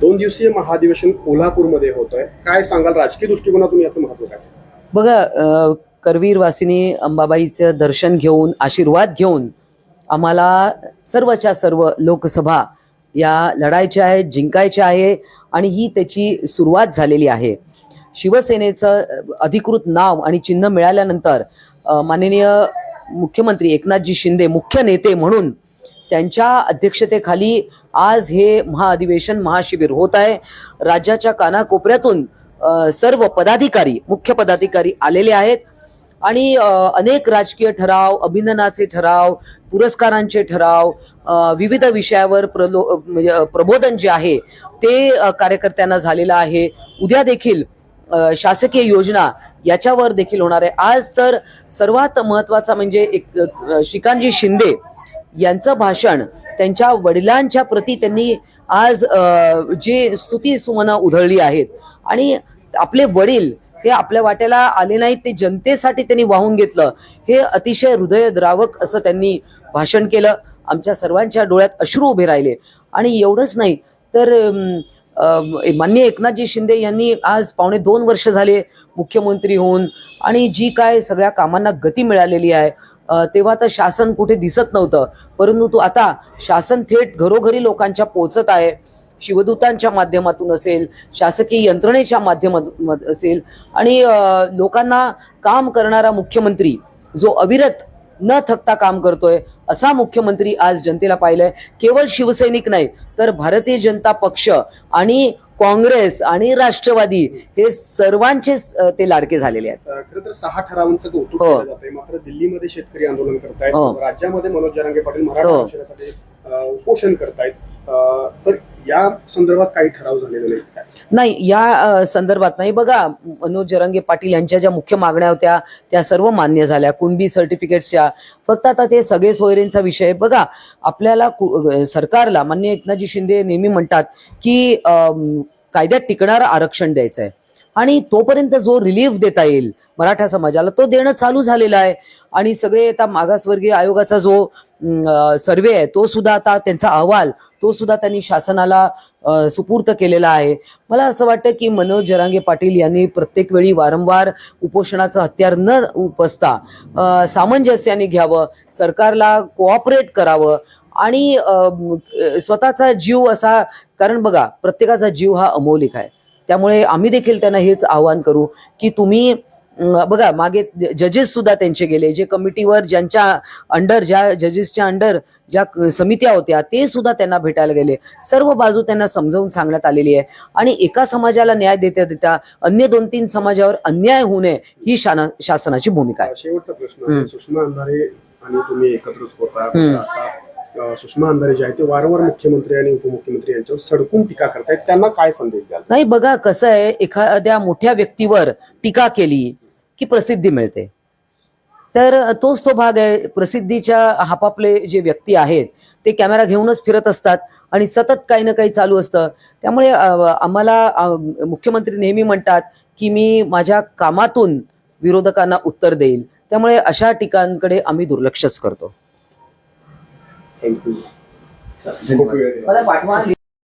दोन दिवसीय महाधिवेशन कोल्हापूरमध्ये होत आहे काय सांगाल? राजकीय दृष्टिकोनातून याचं महत्त्व काय बघा करवीर वासिनी अंबाबाईचं दर्शन घेऊन आशीर्वाद घेऊन आम्हाला सर्वच्या सर्व लोकसभा या लढायच्या आहेत जिंकायच्या आहे आणि ही त्याची सुरुवात झालेली आहे. शिवसेनेचं अधिकृत नाव आणि चिन्ह मिळाल्यानंतर माननीय मुख्यमंत्री एकनाथजी शिंदे मुख्य नेते म्हणून त्यांच्या अध्यक्षतेखाली आज हे महाअधिवेशन महाशिबिर होत आहे. राज्याच्या कानाकोपऱ्यातून सर्व पदाधिकारी मुख्य पदाधिकारी आलेले आहेत. आणि अनेक राजकीय ठराव अभिनंदनाचे ठराव पुरस्कारांचे ठराव विविध विषयावर प्रलो म्हणजे प्रबोधन जे आहे ते कार्यकर्त्यांना झालेलं आहे. उद्या देखील शासकीय योजना याच्यावर देखील होणार आहे. आज तर सर्वात महत्त्वाचा म्हणजे एक श्रीकांतजी शिंदे यांचं भाषण त्यांच्या वडिलांच्या प्रती त्यांनी आज जी जे स्तुती सुमनं उधळली आहेत. आणि आपले वडील हे आपल्या वाट्याला आले नाहीत ते जनतेसाठी त्यांनी वाहून घेतलं. हे अतिशय हृदयद्रावक असं त्यांनी भाषण केलं. आमच्या सर्वांच्या डोळ्यात अश्रू उभे राहिले. आणि एवढंच नाही तर मान्य एकनाथजी शिंदे यांनी आज पावणे दोन वर्ष झाले मुख्यमंत्री होऊन आणि जी काय सगळ्या कामांना गती मिळालेली आहे तेव्हा तर शासन कुठे दिसत नव्हतं. परंतु आता शासन थेट घरोघरी लोकांच्या पोचत आहे. शिवदूतांच्या माध्यमातून असेल शासकीय यंत्रणेच्या माध्यमातून असेल आणि लोकांना काम करणारा मुख्यमंत्री जो अविरत न थकता काम करतोय असा मुख्यमंत्री आज जनतेला पाहिलाय. केवळ शिवसैनिक नाही तर भारतीय जनता पक्ष आणि काँग्रेस आणि राष्ट्रवादी हे सर्वांचेच अ, ते लाडके झालेले आहेत खरं तर सहा ठरावांचं कौतुक हो. केलं जातंय मात्र दिल्लीमध्ये शेतकरी आंदोलन करतायत हो. राज्यामध्ये मनोज जरांगे पाटील मराठा हो. आरक्षणासाठी अ, उपोषण करतायत अ, तर या संदर्भात काही ठराव झालेले नाही नाही या संदर्भात नाही. बघा मनोज जरंगे पाटील यांच्या ज्या मुख्य मागण्या होत्या त्या सर्व मान्य झाल्या. कुणबी सर्टिफिकेट्सच्या. फक्त आता ते सगळे सोयरेंचा विषय बघा आपल्याला सरकारला मान्य एकनाथजी शिंदे नेहमी म्हणतात की कायद्यात टिकणारं आरक्षण द्यायचं आहे. आणि तोपर्यंत जो रिलीफ देता येईल मराठा समाजाला तो देणं चालू झालेला आहे. आणि सगळे आता मागासवर्गीय आयोगाचा जो सर्वे आहे तो सुद्धा आता त्यांचा अहवाल तो सुद्धा त्यांनी शासनाला सुपूर्त केलेला आहे. मला असं वाटतं की मनोज जरांगे पाटील यांनी प्रत्येक वेळी वारंवार उपोषणाचं हत्यार न उपसता सामंजस्याने घ्यावं सरकारला कोऑपरेट करावं आणि स्वतःचा जीव असा कारण बघा प्रत्येकाचा जीव हा अमौलिक आहे. त्यामुळे आम्ही देखील त्यांना हेच आवाहन करू की तुम्ही बघा मागे जजेस सुद्धा त्यांचे गेले जे कमिटीवर ज्यांच्या अंडर ज्या जजेसच्या अंडर ज्या समित्या होत्या ते सुद्धा त्यांना भेटायला गेले. सर्व बाजू त्यांना समजावून सांगण्यात आलेली आहे. आणि एका समाजाला न्याय देता देता अन्य दोन तीन समाजावर अन्याय होऊ नये ही शाना- शासनाची भूमिका आहे. शेवटचा प्रश्न सुषमा अंधारे आणि तुम्ही एकत्रच होता. सुषमा अंधारे जे आहे ते वारंवार मुख्यमंत्री आणि उपमुख्यमंत्री यांच्यावर सडकून टीका करतायत. त्यांना काय संदेश द्याल? नाही बघा कसं आहे एखाद्या मोठ्या व्यक्तीवर टीका केली की प्रसिद्धी मिळते. तर तोच तो भाग आहे. प्रसिद्धीच्या हापापले जे व्यक्ती आहेत ते कॅमेरा घेऊनच फिरत असतात आणि सतत काही ना काही चालू असतं. त्यामुळे आम्हाला मुख्यमंत्री नेहमी म्हणतात की मी माझ्या कामातून विरोधकांना उत्तर देईल. त्यामुळे अशा टीकांकडे आम्ही दुर्लक्षच करतो. थँक्यू. मला पाठवा.